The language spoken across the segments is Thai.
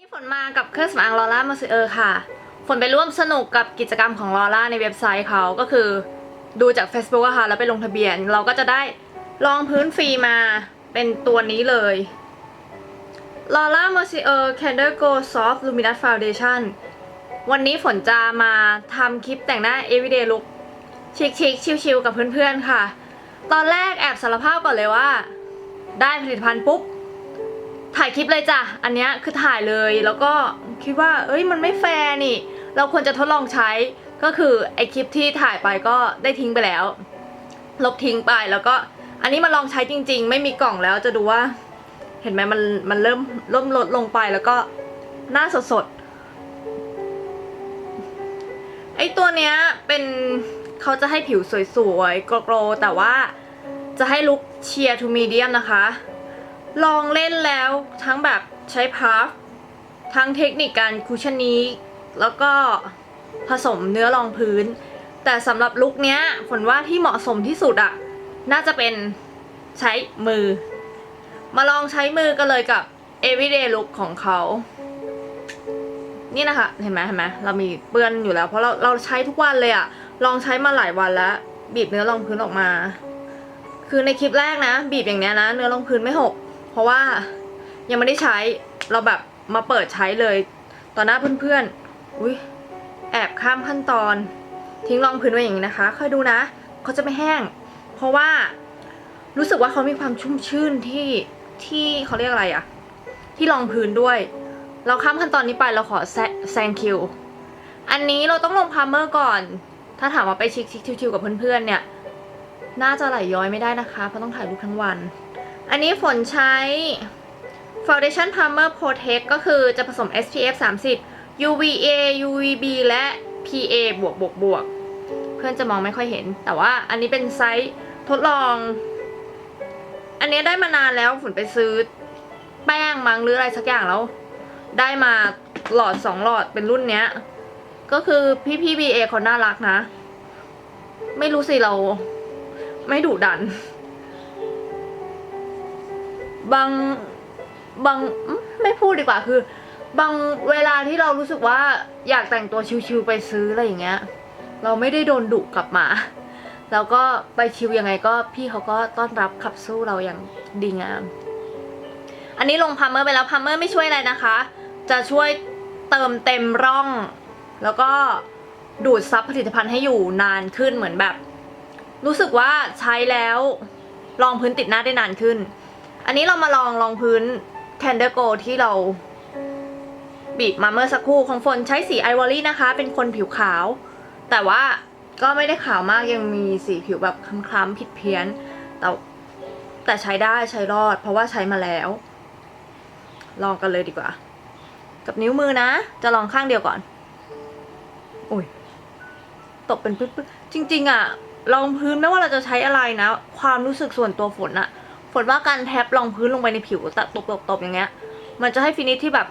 นี่ฝนมากับเครื่องสำอางลอร่ามาซเออร์ค่ะ ฝนไปร่วมสนุกกับกิจกรรมของลอร่าในเว็บไซต์เขาก็คือดูจาก Facebook อะค่ะ แล้วไปลงทะเบียน เราก็จะได้รองพื้นฟรีมาเป็นตัวนี้เลย Laura Mercier Candle Go Soft Luminous Foundation วันนี้ฝนจะมาทำคลิปแต่งหน้า everyday look ชิคๆชิลๆกับเพื่อนๆค่ะ ตอนแรกแอบสารภาพก่อนเลยว่า ได้ผลิตภัณฑ์ปุ๊บ ถ่ายคลิปเลยจ้ะ อันเนี้ยคือถ่ายเลยแล้วก็คิดว่า เอ้ยมันไม่แฟร์นี่ เราควรจะทดลองใช้ ก็คือไอคลิปที่ถ่ายไปก็ได้ทิ้งไปแล้ว ลบทิ้งไปแล้วก็ อันนี้มาลองใช้จริง ๆ ไม่มีกล่องแล้วจะดูว่า เห็นไหมมันมันเริ่มเริ่มลดลงไปแล้วก็หน้าสดๆไอตัวเนี้ยเป็นเขาจะให้ผิวสวยๆโกลๆแต่ว่าจะให้ลุคเชียร์ทูมีเดียมนะคะ ลองเล่นแล้วทั้งแบบใช้พัฟทั้งเทคนิคการคุชชั่นนี้แล้วก็ผสมเนื้อรองพื้น แต่สำหรับลุคเนี้ยฝนว่าที่เหมาะสมที่สุดอะน่าจะเป็นใช้มือ มาลองใช้มือกันเลยกับ everyday look ของเขานี่นะคะ เห็นไหมเห็นไหมเรามีเปื้อนอยู่แล้ว เพราะเราเราใช้ทุกวันเลยอะลองใช้มาหลายวันแล้ว บีบเนื้อรองพื้นออกมา คือในคลิปแรกนะ บีบอย่างเนี้ยนะ เนื้อรองพื้นไม่หก ราะว่ายังไม่ได้ใช้เราแบบมาเปิดใช้เลยต่อหน้าเพื่อนๆอุ้ยแอบข้ามขั้นตอน ทิ้งรองพื้นไว้อย่างนี้นะคะค่อยดูนะเขาจะไม่แห้ง เพราะว่ารู้สึกว่าเขามีความชุ่มชื่นที่ที่เขาเรียกอะไรอะที่รองพื้นด้วย เราข้ามขั้นตอนนี้ไปเราขอแซแซงคิวอันนี้เราต้องลงพาร์เมอร์ก่อน ถ้าถามว่าไปชิคชิคชิวๆกับเพื่อนๆเนี่ย น่าจะไหลย้อยไม่ได้นะคะ เพราะต้องถ่ายรูปทั้งวัน อันนี้ฝนใช้ Foundation Primer Protect ก็คือจะผสม SPF 30 UVA UVB และ PA บวกบวกบวกเพื่อนจะมองไม่ค่อยเห็น แต่ว่าอันนี้เป็นไซส์ทดลอง อันนี้ได้มานานแล้วฝนไปซื้อแป้งมั้งหรืออะไรสักอย่างแล้ว ได้มาหลอดสองหลอดเป็นรุ่นเนี้ย ก็คือพี่พี่ BA เขาน่ารักนะ ไม่รู้สิเรา ไม่ดุดัน บางบางอืมไม่พูดดีกว่าคือ บางเวลาที่เรารู้สึกว่าอยากแต่งตัวชิวๆไปซื้ออะไรอย่างเงี้ย เราไม่ได้โดนดุกลับมา แล้วก็ไปชิวยังไงก็พี่เขาก็ต้อนรับขับสู้เราอย่างดีงาม อันนี้ลงพาร์เมอร์ไปแล้วพาร์เมอร์ไม่ช่วยอะไรนะคะ จะช่วยเติมเต็มร่อง แล้วก็ดูดซับผลิตภัณฑ์ให้อยู่นานขึ้นเหมือนแบบ รู้สึกว่าใช้แล้วรองพื้นติดหน้าได้นานขึ้น อันนี้เรามาลองรองพื้น Candle Go ที่เราบีบมาเมื่อสักครู่ของฝนใช้สีไอวอรี่นะคะ เป็นคนผิวขาว แต่ว่าก็ไม่ได้ขาวมากยังมีสีผิวแบบคล้ำๆผิดเพี้ยน แต่แต่ใช้ได้ใช้รอด เพราะว่าใช้มาแล้ว ลองกันเลยดีกว่า กับนิ้วมือนะ จะลองข้างเดียวก่อนอุ้ยตกเป็นปึ๊บๆจริง ๆอะรองพื้นไม่ว่าเราจะใช้อะไรนะ ความรู้สึกส่วนตัวฝนอะ ฝนว่าการแทบรองพื้นลงไปในผิวตะตบๆๆอย่างเงี้ย มันจะให้ฟินิชที่แบบ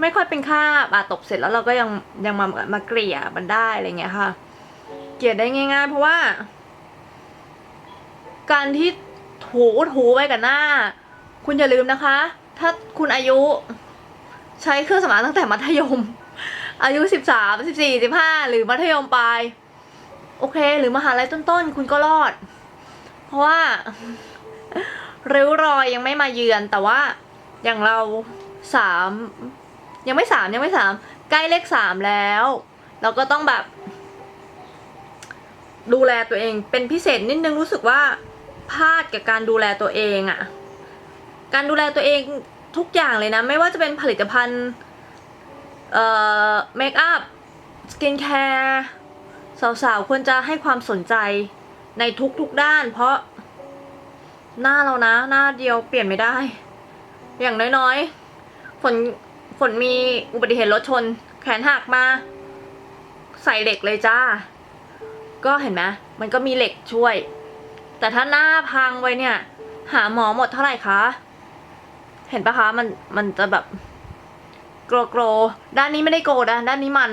ไม่ค่อยเป็นคาบอะตบเสร็จแล้วเราก็ยังยังมามาเกลี่ยมันได้อะไรเงี้ยค่ะ เกลี่ยได้ง่าย ๆ เพราะว่า การที่ถูถูไปกับหน้า คุณอย่าลืมนะคะ ถ้าคุณอายุใช้เครื่องสำอางตั้งแต่มัธยม อายุสิบสามสิบสี่สิบห้าหรือมัธยมปลายโอเค หรือมหาลัยต้นๆ คุณก็รอด เพราะว่า ริ้วรอยยังไม่มาเยือนแต่ว่าอย่างเราสามยังไม่สามยังไม่สามใกล้เลขสามแล้ว เราก็ต้องแบบ ดูแลตัวเองเป็นพิเศษนิดนึงรู้สึกว่าพลาดกับการดูแลตัวเองอะ่ะ การดูแลตัวเองทุกอย่างเลยนะ ไม่ว่าจะเป็นผลิตภัณฑ์เอ่อเมคอัพสกินแคร์สาวๆควรจะให้ความสนใจในทุกๆด้าน เพราะ หน้าเรานะ หน้าเดียวเปลี่ยนไม่ได้ อย่างน้อยๆ ฝนฝนมีอุบัติเหตุรถชน แขนหักมา ใส่เหล็กเลยจ้า ก็เห็นไหมมันก็มีเหล็กช่วย แต่ถ้าหน้าพังไว้เนี่ย หาหมอหมดเท่าไหร่คะ เห็นปะคะมันมันจะแบบโกรโกรด้านนี้ไม่ได้โกรนะด้านนี้มัน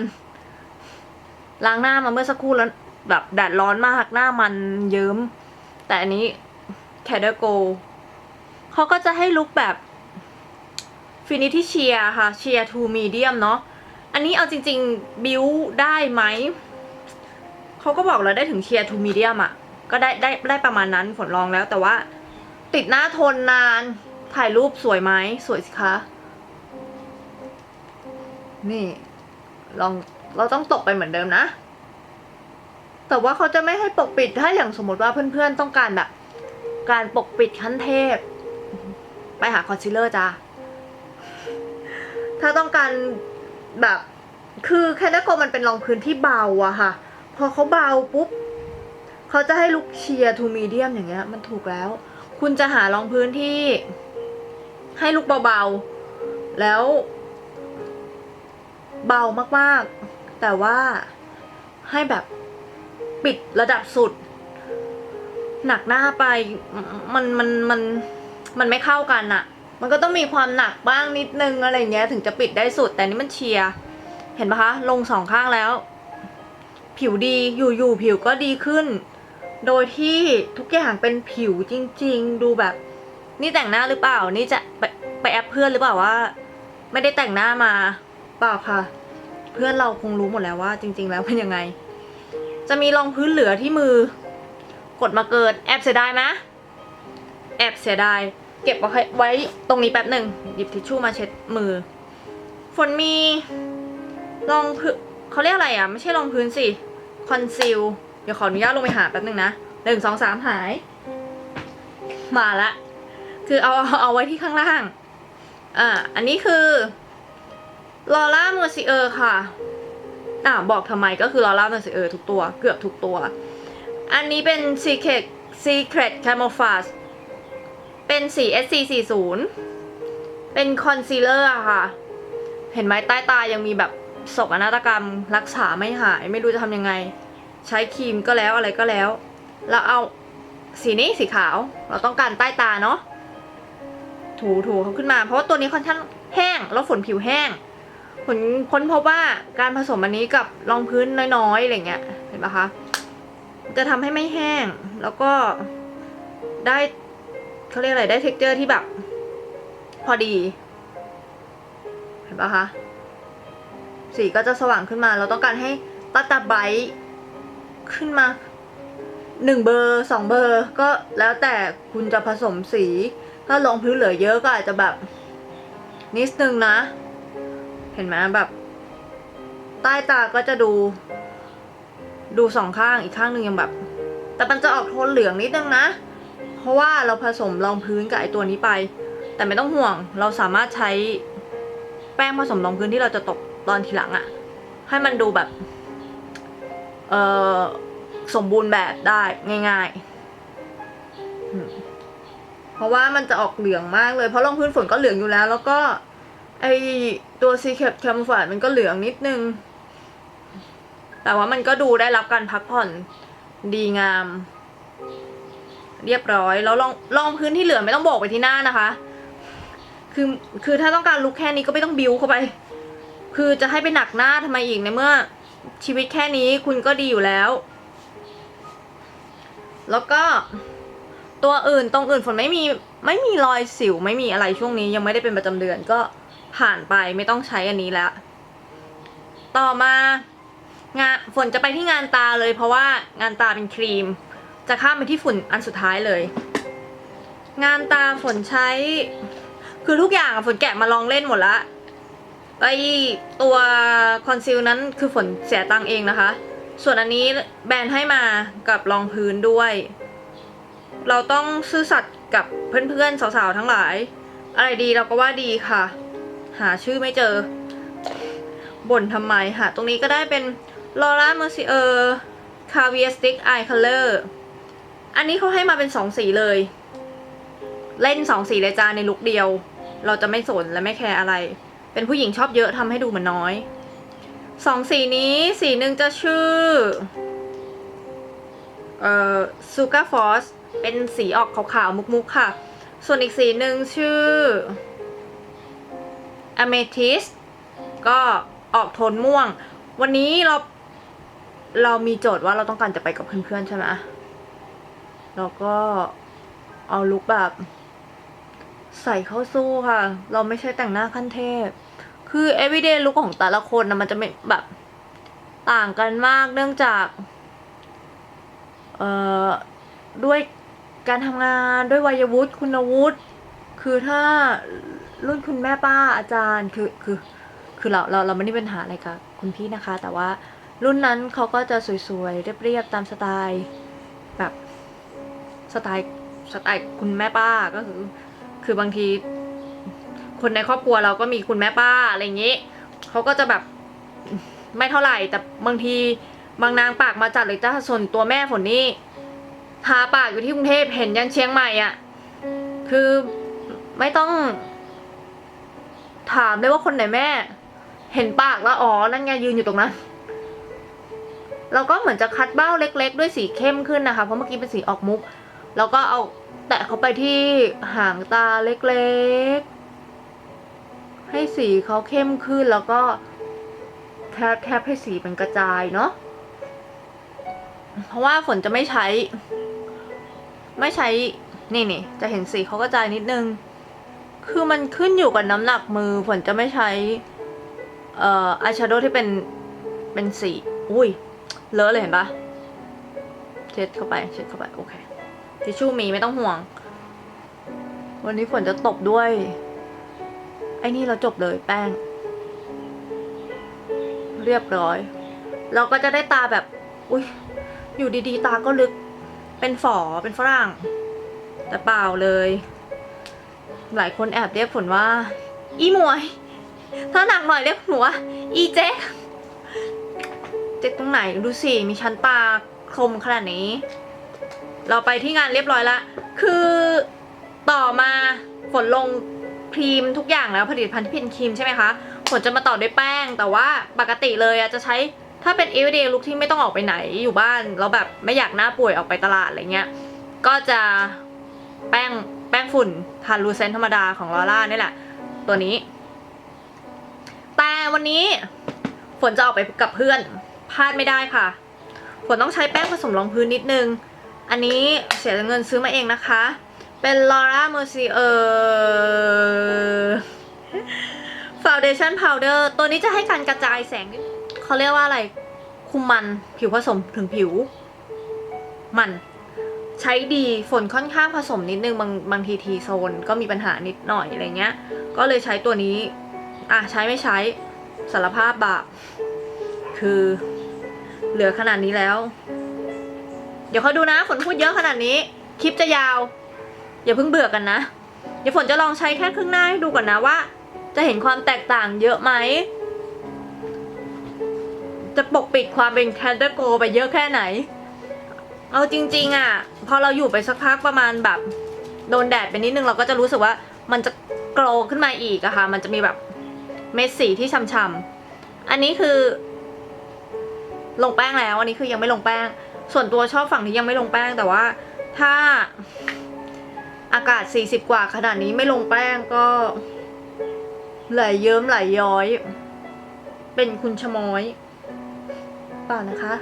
ล้างหน้ามาเมื่อสักครู่แล้วแบบแดดร้อนมากหน้ามันเยิ้ม แต่อันนี้ แคดโกเขาก็จะให้ลุกแบบฟินิที่เชียร์ค่ะเชียร์ทูมีเดียมเนาะอันนี้เอาจริง ๆ บิวได้ไหม เขาก็บอกเราได้ถึงเชียร์ทูมีเดียมอะ ก็ได้ได้ได้ประมาณนั้นฝนลองแล้วแต่ว่า ติดหน้าทนนาน ถ่ายรูปสวยไหมสวยสิคะ นี่ ลองเราต้องตกไปเหมือนเดิมนะ แต่ว่าเขาจะไม่ให้ปกปิดถ้าอย่างสมมติว่าเพื่อนๆต้องการแบบ การปกปิดขั้นเทพ ไปหาคอนซีลเลอร์จ้าถ้าต้องการแบบคือแคนาโกมันเป็นรองพื้นที่เบาอะค่ะ พอเขาเบาปุ๊บเขาจะให้ลุกเชียร์ทูมีเดียมอย่างเงี้ย มันถูกแล้ว คุณจะหารองพื้นที่ ให้ลุกเบาๆ แล้ว เบามากๆ แต่ว่าให้แบบปิดระดับสุด หนักหน้าไปมันมันมันมันไม่เข้ากันอะมันก็ต้องมีความหนักบ้างนิดนึงอะไรเงี้ยถึงจะปิดได้สุดแต่นี่มันเชียร์เห็นปะคะลงสองข้างแล้ว ผิวดีอยู่ๆผิวก็ดีขึ้น โดยที่ทุกอย่างเป็นผิวจริง ๆ ดูแบบ นี่แต่งหน้าหรือเปล่า นี่จะไปไปแอปเพื่อนหรือเปล่าว่า ไม่ได้แต่งหน้ามาเปล่าค่ะ เพื่อนเราคงรู้หมดแล้วว่า จริง ๆ แล้วเป็นยังไง จะมีรองพื้นเหลือที่มือ กดมาเกิดแอบเสียดายไหมแอบเสียดาย เก็บไว้ไว้ตรงนี้แป๊บหนึ่งหยิบทิชชู่มาเช็ดมือ ฝนมีรองพื้นเขาเรียกอะไรอะ ไม่ใช่รองพื้นสิคอนซีลเดี๋ยวขออนุญาตลงไปหาแป๊บหนึ่งนะหนึ่งสองสามหาย มาละ คือเอาเอาเอาไว้ที่ข้างล่าง อ่า อันนี้คือลอร่าเมอร์ซิเออร์ค่ะ อ่าบอกทำไมก็คือลอร่าเมอร์ซิเออร์ทุกตัว เกือบทุกตัว อันนี้เป็น Secret Secret Camouflage เป็นสี SC40 เป็นคอนซีลเลอร์อะค่ะ เห็นไหมใต้ตายังมีแบบศกอนาฏกรรม รักษาไม่หาย ไม่รู้จะทำยังไง ใช้ครีมก็แล้วอะไรก็แล้วแล้วเอาสีนี้สีขาว เราต้องการใต้ตาเนาะถูถูเขาขึ้นมา เพราะว่าตัวนี้ค่อนข้างแห้งแล้วฝนผิวแห้งผลค้นพบว่าการผสมอันนี้กับรองพื้นน้อยๆอะไรเงี้ยเห็นปะคะ จะทำให้ไม่แห้ง แล้วก็ได้เขาเรียกอะไรได้เท็กเจอร์ที่แบบ พอดี เห็นปะคะ สีก็จะสว่างขึ้นมา เราต้องการให้ตัตาไบรท์ขึ้นมาหนึ่งเบอร์สองเบอร์ก็แล้วแต่คุณจะผสมสี ถ้าลงพื้นเหลือเยอะก็อาจจะแบบนิดนึงนะ เห็นไหมแบบ ใต้ตาก็จะดู ดูสองข้างอีกข้างหนึ่งยังแบบ แต่มันจะออกโทนเหลืองนิดนึงนะ เพราะว่าเราผสมรองพื้นกับไอตัวนี้ไป แต่ไม่ต้องห่วงเราสามารถใช้แป้งผสมรองพื้นที่เราจะตกตอนทีหลังอะให้มันดูแบบเออสมบูรณ์แบบได้ง่ายๆ เพราะว่ามันจะออกเหลืองมากเลย เพราะรองพื้นฝนก็เหลืองอยู่แล้ว แล้วก็ไอตัว Secret Camouflage มันก็เหลืองนิดนึง แต่ว่ามันก็ดูได้รับการพักผ่อนดีงาม เรียบร้อยแล้วลองลองพื้นที่เหลือไม่ต้องบอกไปที่หน้านะคะ คือคือถ้าต้องการลุกแค่นี้ก็ไม่ต้องบิวเข้าไป คือจะให้ไปหนักหน้าทำไมอีกในเมื่อ ชีวิตแค่นี้คุณก็ดีอยู่แล้ว แล้วก็ตัวอื่นตรงอื่นฝนไม่มีไม่มีรอยสิวไม่มีอะไรช่วงนี้ยังไม่ได้เป็นประจำเดือนก็ผ่านไปไม่ต้องใช้อันนี้แล้ว ต่อมา งานฝนจะไปที่งานตาเลย เพราะว่างานตาเป็นครีม จะข้ามไปที่ฝุ่นอันสุดท้ายเลย งานตาฝนใช้ คือทุกอย่างอะฝนแกะมาลองเล่นหมดละไอตัวคอนซีลนั้นคือฝนเสียตังเองนะคะ ส่วนอันนี้แบรนด์ให้มากับรองพื้นด้วย เราต้องซื่อสัตย์กับเพื่อนๆสาวๆทั้งหลาย อะไรดีเราก็ว่าดีค่ะ หาชื่อไม่เจอบ่นทำไมหาตรงนี้ก็ได้เป็น Laura Mercier Caviar Stick Eye Color อันนี้เขาให้มาเป็นสองสีเลย เล่นสองสีเลยจ้าในลุคเดียว เราจะไม่สนและไม่แคร์อะไร เป็นผู้หญิงชอบเยอะทำให้ดูเหมือนน้อยสองสีนี้สีหนึ่งจะชื่อ เอ่อซูการ์ฟอสเป็นสีออกขาวๆ มุกๆ ค่ะ ส่วนอีกสีหนึ่งชื่อ a m e t h y s t ก็ออกโทนม่วง วันนี้เรา เรามีโจทย์ว่าเราต้องการจะไปกับเพื่อนๆใช่ไหมแล้วก็เอาลุคแบบ ใส่เข้าสู้ค่ะ เราไม่ใช่แต่งหน้าขั้นเทพ คือ everyday look ของแต่ละคนนะมันจะไม่แบบต่างกันมากเนื่องจาก เอ่อ ด้วยการทำงานด้วยวัยวุฒิคุณวุฒิคือถ้ารุ่นคุณแม่ป้าอาจารย์คือคือ คือเราเราเราไม่ได้ปัญหาอะไรกับคุณพี่นะคะ แต่ว่า รุ่นนั้นเขาก็จะสวยๆ เรียบๆ ตามสไตล์แบบสไตล์สไตล์คุณแม่ป้าก็คือ คือบางที คนในครอบครัวเราก็มีคุณแม่ป้าอะไรอย่างนี้เขาก็จะแบบไม่เท่าไหร่ แต่บางทีบางนางปากมาจัดเลยจ้าส่วนตัวแม่ฝนนี่ทาปากอยู่ที่กรุงเทพเห็นยันเชียงใหม่อะ่ะ คือไม่ต้อง ถามเลยว่าคนไหนแม่ เห็นปากแล้วอ๋อนั่นไงยืนอยู่ตรงนั้น เราก็เหมือนจะคัดเบ้าเล็ก ๆ ด้วยสีเข้มขึ้นนะคะ เพราะเมื่อกี้เป็นสีออกมุก แล้วก็เอาแตะเข้าไปที่หางตาเล็กๆ ให้สีเขาเข้มขึ้นแล้วก็แคบแคบให้สีเป็นกระจายเนาะ เพราะว่าฝนจะไม่ใช้ ไม่ใช้ นี่นี่จะเห็นสีเขากระจายนิดนึง คือมันขึ้นอยู่กับน้ำหนักมือ ฝนจะไม่ใช้ เอ่ออายแชโดว์ที่เป็น เป็นสี อุ้ย เลอะเลยเห็นปะเช็ดเข้าไป เช็ดเข้าไปโอเคทิชชู่มีไม่ต้องห่วง วันนี้ฝนจะตบด้วย ไอ้นี่เราจบเลยแป้ง เรียบร้อย เราก็จะได้ตาแบบ อุ้ยอยู่ดีๆ ตาก็ลึก เป็นฝอเป็นฝรั่ง แต่เปล่าเลย หลายคนแอบเรียกฝนว่า อีหมวย ถ้าหนักหน่อยเรียกหนูว่าอีเจ๊ จ๊กตรงไหนดูสิมีชั้นตาคมขนาดนี้ เราไปที่งานเรียบร้อยละ คือต่อมาฝนลงครีมทุกอย่างแล้วผลิตภัณฑ์ที่เป็นครีมใช่ไหมคะฝนจะมาต่อด้วยแป้ง แต่ว่าปกติเลยอะจะใช้ถ้าเป็น everyday look ที่ไม่ต้องออกไปไหนอยู่บ้านแล้วแบบไม่อยากหน้าป่วยออกไปตลาดอะไรเงี้ยก็จะแป้งแป้งฝุ่นทานลูเซนธรรมดาของลอร่านี่แหละ ตัวนี้ แต่วันนี้ฝนจะออกไปกับเพื่อน พลาดไม่ได้ค่ะฝนต้องใช้แป้งผสมรองพื้นนิดนึง อันนี้เสียเงินซื้อมาเองนะคะ เป็น Laura Mercier Foundation Powder ตัวนี้จะให้การกระจายแสง เขาเรียกว่าอะไร คุมมันผิวผสมถึงผิว มัน ใช้ดีฝนค่อนข้างผสมนิดนึง บางบางทีทีโซนก็มีปัญหานิดหน่อยอะไรเงี้ย ก็เลยใช้ตัวนี้ อะ ใช้ไม่ใช้สารภาพบาปคือ เหลือขนาดนี้แล้ว เดี๋ยวเขาดูนะฝนพูดเยอะขนาดนี้ คลิปจะยาว อย่าเพิ่งเบื่อกันนะ เดี๋ยวฝนจะลองใช้แค่ครึ่งหน้าให้ดูก่อนนะว่า จะเห็นความแตกต่างเยอะไหม จะปกปิดความเป็นแคนเดอร์โกไปเยอะแค่ไหน เอาจริง ๆ อะ พอเราอยู่ไปสักพักประมาณแบบโดนแดดไปนิดนึงเราก็จะรู้สึกว่ามันจะโกรขึ้นมาอีกอะค่ะ มันจะมีแบบเม็ดสีที่ช้ำๆอันนี้คือ ลงแป้งแล้วอันนี้คือยังไม่ลงแป้ง ส่วนตัวชอบฝั่งที่ยังไม่ลงแป้งแต่ว่าถ้าอากาศ 40 กว่าขนาดนี้ไม่ลงแป้งก็ไหลเยิ้มไหลย้อย เป็นคุณชะมอยเปล่านะคะ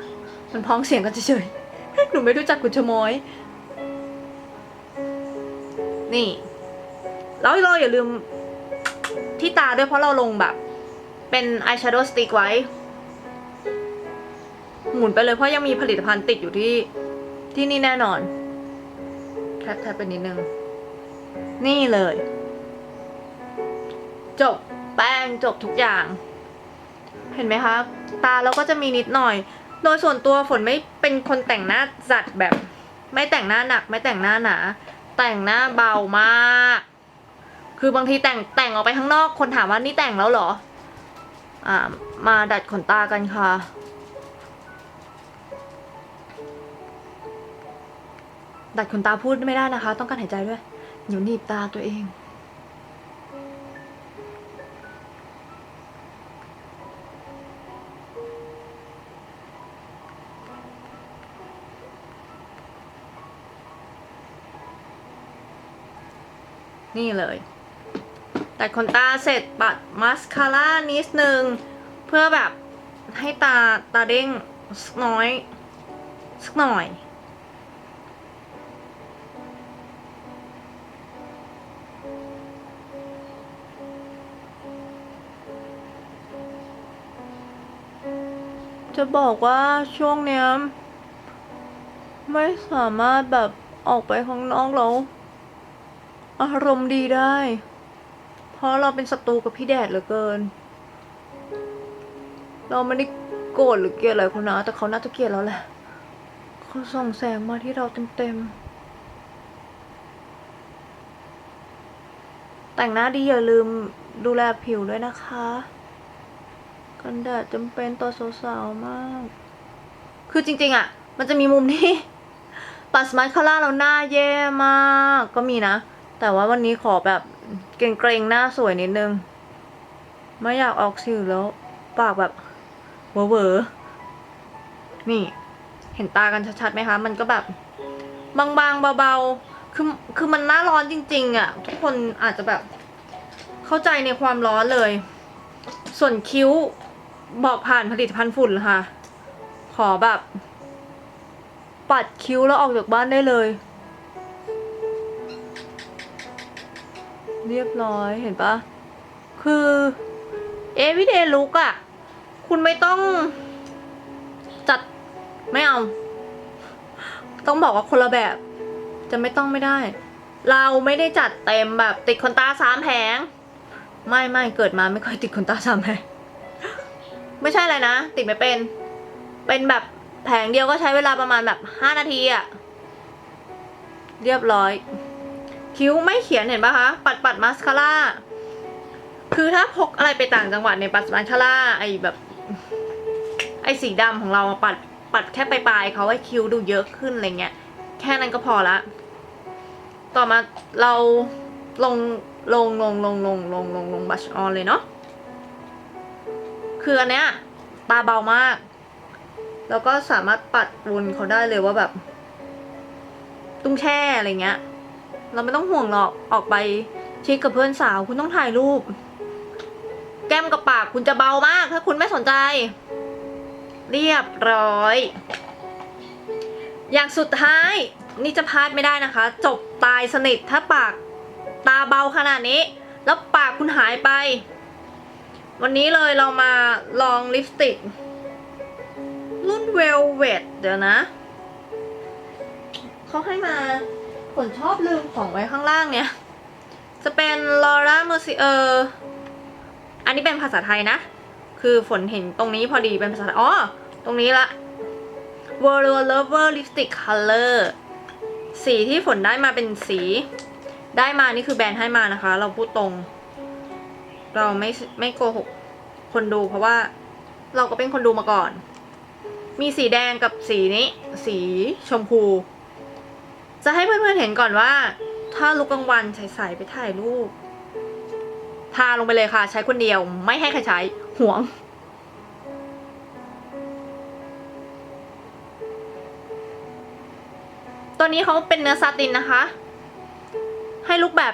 มันพ้องเสียงกันเฉยๆหนูไม่รู้จักคุณชะมอย นี่ แล้วเราอย่าลืมที่ตาด้วยเพราะเราลงแบบ เป็นอายแชโดว์สติกไว้ หมุนไปเลยเพราะยังมีผลิตภัณฑ์ติดอยู่ที่ที่นี่แน่นอนแทบแทบไปนิดนึง นี่เลย จบแป้งจบทุกอย่าง เห็นไหมคะ ตาเราก็จะมีนิดหน่อย โดยส่วนตัวฝนไม่เป็นคนแต่งหน้าจัดแบบ ไม่แต่งหน้าหนัก ไม่แต่งหน้าหนา แต่งหน้าเบามาก คือบางทีแต่งแต่งออกไปข้างนอก คนถามว่านี่แต่งแล้วเหรอ อ่า มาดัดขนตากันค่ะ ดัดขนตาพูดไม่ได้นะคะ ต้องการหายใจด้วยเดี๋ยวหนีบตาตัวเอง นี่เลยตัดขนตาเสร็จปัดมาสคาร่านิดนึง เพื่อแบบให้ตาตาเด้งน้อยสักหน่อย จะบอกว่าช่วงเนี้ยไม่สามารถแบบออกไปข้างนอกแล้วอารมณ์ดีได้ เพราะเราเป็นศัตรูกับพี่แดดเหลือเกิน เราไม่ได้โกรธหรือเกลียดอะไรคนนะแต่เขาน่าจะเกลียดเราแหละเขาส่องแสงมาที่เราเต็มๆแต่งหน้าดีอย่าลืมดูแลผิวด้วยนะคะ กันแดดจำเป็นต่อสาวๆมาก คือจริง ๆอะมันจะมีมุมที่ปัดสมาร์ทคาร่าเราหน้าแย่มากก็มีนะ แต่ว่าวันนี้ขอแบบเกรงๆหน้าสวยนิดนึง ไม่อยากออกสิวแล้ว ปากแบบเวอร์ๆนี่ เห็นตากันชัดๆไหมคะ มันก็แบบ บางๆเบาๆ คือคือมันหน้าร้อนจริง ๆอะ ทุกคนอาจจะแบบ เข้าใจในความร้อนเลย ส่วนคิ้ว บอกผ่านผลิตภัณฑ์ฝุ่นค่ะ ขอแบบ ปัดคิ้วแล้วออกจากบ้านได้เลย เรียบร้อยเห็นปะคือ everyday look อะคุณไม่ต้อง จัดไม่เอา ต้องบอกว่าคนละแบบ จะไม่ต้องไม่ได้ เราไม่ได้จัดเต็มแบบติดขนตาสามแผง ไม่ไม่เกิดมาไม่เคยติดขนตาสามแผง ไม่ใช่อะไรนะ ติดไม่เป็น เป็นแบบแผงเดียวก็ใช้เวลาประมาณแบบห้านาทีอะเรียบร้อย คิ้วไม่เขียนเห็นปะคะ ปัดปัดมาสคาร่าคือถ้าพกอะไรไปต่างจังหวัดในปัดมาสคาร่าไอแบบ ไอสีดำของเราปัดปัดแค่ปลายๆเขาให้คิ้วดูเยอะขึ้นอะไรเงี้ย แค่นั้นก็พอละ ต่อมาเราลงลงลงลงลงลงลงลงบัชออนเลยเนาะ คืออันเนี้ยตาเบามาก แล้วก็สามารถปัดวนเขาได้เลยว่าแบบ ตุ้งแช่อะไรเงี้ย เราไม่ต้องห่วงหรอกออกไปชิคกับเพื่อนสาวคุณต้องถ่ายรูป แก้มกับปากคุณจะเบามาก ถ้าคุณไม่สนใจ เรียบร้อย อย่างสุดท้ายนี่จะพลาดไม่ได้นะคะ จบตายสนิทถ้าปากตาเบาขนาดนี้ แล้วปากคุณหายไป วันนี้เลยเรามาลองลิปสติก รุ่นเวลเวดเดี๋ยวนะ เขาให้มาผลชอบลืมของไว้ข้างล่างเนี่ย จะเป็น Laura Mercier อันนี้เป็นภาษาไทยนะ คือฝนเห็นตรงนี้พอดีเป็นภาษาไทยอ๋อ ตรงนี้ละ World Lover Lipstick Color สีที่ฝนได้มาเป็นสี ได้มานี่คือแบรนด์ให้มานะคะ เราพูดตรง เราไม่ไม่โกหกคนดูเพราะว่าเราก็เป็นคนดูมาก่อน มีสีแดงกับสีนี้ สีชมพู จะให้เพื่อนๆเห็นก่อนว่า ถ้าลุกกลางวันใส่ไปถ่ายรูปทาลงไปเลยค่ะ ใช้คนเดียวไม่ให้ใครใช้ห่วง ตัวนี้เขาเป็นเนื้อซาตินนะคะ ให้ลุกแบบ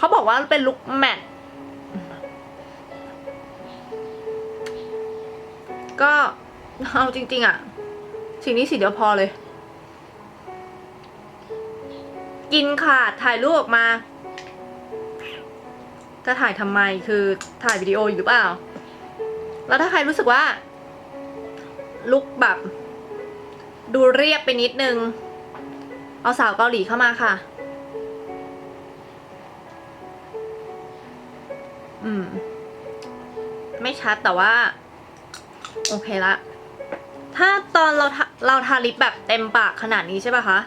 เขาบอกว่าเป็นลุกแมทก็เอาจริง ๆอะสีนี้สีเดียวพอเลย กินขาดถ่ายรูปออกมา จะถ่ายทำไมคือถ่ายวิดีโออยู่หรือเปล่า แล้วถ้าใครรู้สึกว่า ลุกแบบ ดูเรียบไปนิดนึง เอาสาวเกาหลีเข้ามาค่ะ อืม ไม่ชัดแต่ว่า โอเคละ ถ้าตอนเราเราทาลิปแบบเต็มปากขนาดนี้ใช่ป่ะคะ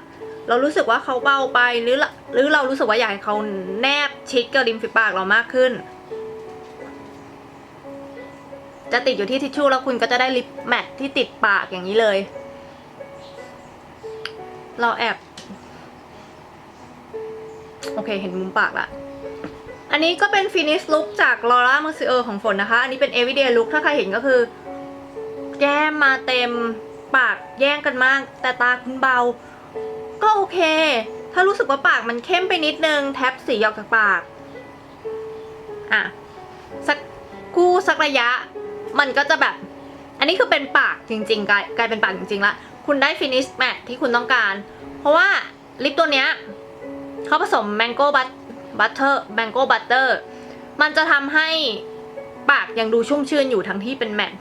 เรารู้สึกว่าเขาเบาไปหรือหรือเรารู้สึกว่าอยากให้เขาแนบชิดกับริมฝีปากเรามากขึ้น จะติดอยู่ที่ทิชชู่แล้วคุณก็จะได้ลิปแมทที่ติดปากอย่างนี้เลย เราแอบ โอเค เห็นมุมปากละ อันนี้ก็เป็นฟินิชลุ k จาก Laura Mercier ของฝนนะคะ อันนี้เป็น everyday look ถ้าใครเห็นก็คือ แก้มมาเต็มปากแย่งกันมาก แต่ตาคุณเบา ก็โอเค ถ้ารู้สึกว่าปากมันเข้มไปนิดนึง แท็บสีออกจากปาก อะ สักกู้สักระยะ มันก็จะแบบ อันนี้คือเป็นปากจริงๆ กลายกลายเป็นปากจริงๆละคุณได้ฟินิชแมทที่คุณต้องการ เพราะว่าลิปตัวเนี้ยเขาผสมแมงโก้บัต บัตเตอร์แมงโก้บัตเตอร์มันจะทำให้ปากยังดูชุ่มชื่นอยู่ทั้งที่เป็นแมท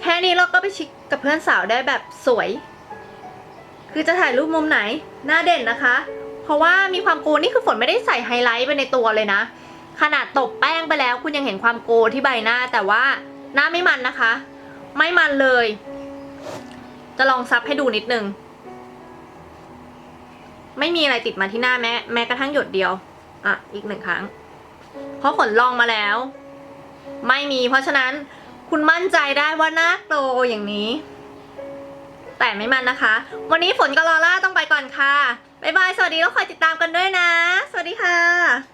แค่นี้เราก็ไปชิคกับเพื่อนสาวได้แบบสวย คือจะถ่ายรูปมุมไหน หน้าเด่นนะคะ เพราะว่ามีความโกนี่คือฝนไม่ได้ใส่ไฮไลท์ไปในตัวเลยนะ ขนาดตบแป้งไปแล้ว คุณยังเห็นความโกที่ใบหน้า แต่ว่าหน้าไม่มันนะคะ ไม่มันเลย จะลองซับให้ดูนิดนึง ไม่มีอะไรติดมาที่หน้าแม้แม้กระทั่งหยดเดียว อะอีกหนึ่งครั้ง เพราะฝนลองมาแล้ว ไม่มี เพราะฉะนั้นคุณมั่นใจได้ว่าหน้าโตอย่างนี้ แต่ไม่มันนะคะ วันนี้ฝนกับลอล่าต้องไปก่อนค่ะ บ๊ายบาย สวัสดีแล้วคอยติดตามกันด้วยนะ สวัสดีค่ะ